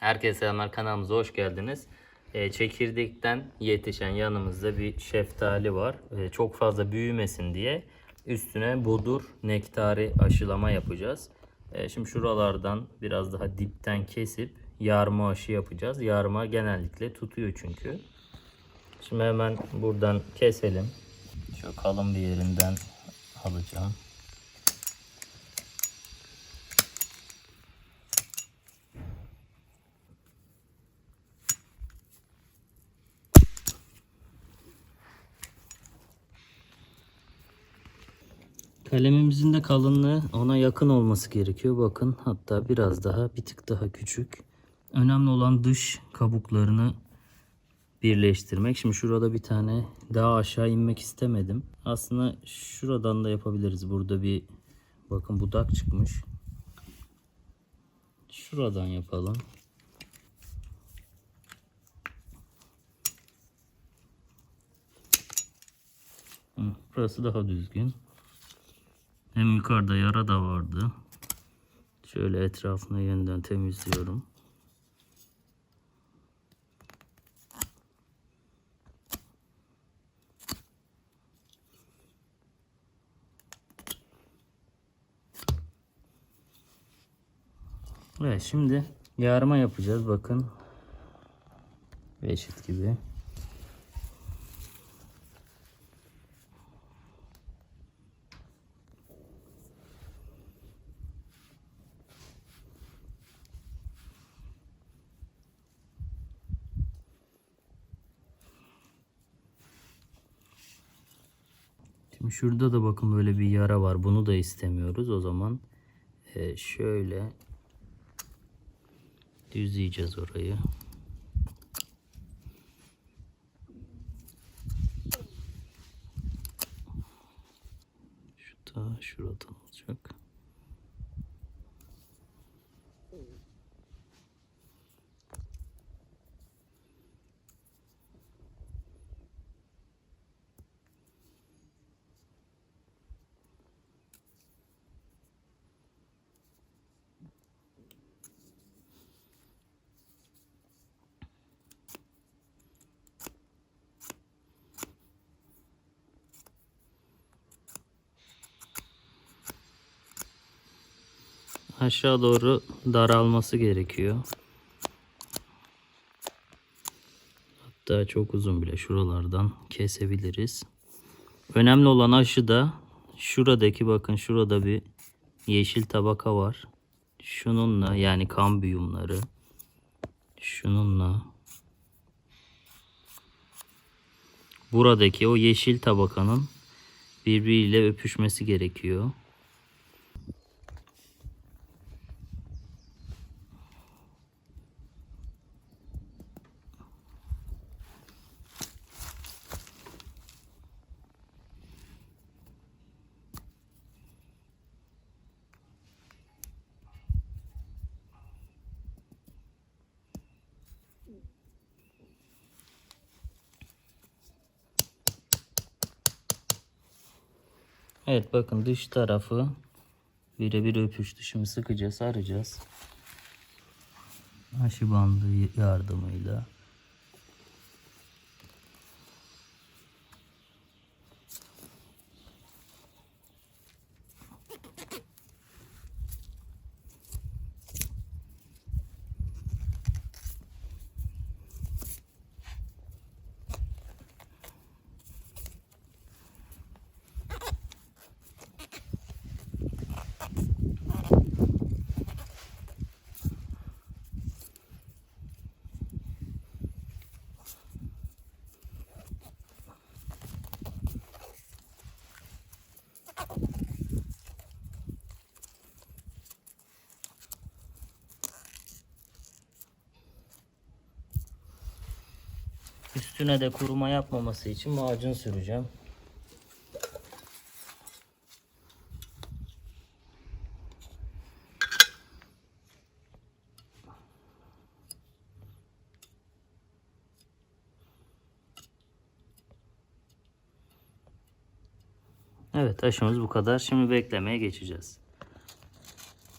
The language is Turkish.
Herkese selamlar kanalımıza hoş geldiniz. Ee, çekirdekten yetişen yanımızda bir şeftali var. Ee, çok fazla büyümesin diye üstüne bodur nektari aşılama yapacağız. Ee, şimdi şuralardan biraz daha dipten kesip yarma aşı yapacağız. Yarma genellikle tutuyor çünkü. Şimdi hemen buradan keselim. Şu kalın bir yerinden alacağım. Kalemimizin de kalınlığı ona yakın olması gerekiyor. Bakın hatta biraz daha bir tık daha küçük. Önemli olan dış kabuklarını birleştirmek. Şimdi şurada bir tane daha aşağı inmek istemedim. Aslında şuradan da yapabiliriz. Burada bir bakın budak çıkmış. Şuradan yapalım. Burası daha düzgün. Hem yukarıda yara da vardı. Şöyle etrafını yeniden temizliyorum. Evet şimdi yarma yapacağız bakın. Eşit gibi. Şimdi şurada da bakın böyle bir yara var. Bunu da istemiyoruz. O zaman e, şöyle düzleyeceğiz orayı. Şu da şuradan olacak. Aşağı doğru daralması gerekiyor. Hatta çok uzun bile şuralardan kesebiliriz. Önemli olan aşı da şuradaki bakın şurada bir yeşil tabaka var. Şununla yani kambiyumları şununla buradaki o yeşil tabakanın birbiriyle öpüşmesi gerekiyor. Evet bakın dış tarafı birebir öpüştü. Şimdi sıkıca saracağız. Aşı bandı yardımıyla. Üstüne de kuruma yapmaması için macun süreceğim. Evet aşımız bu kadar. Şimdi beklemeye geçeceğiz.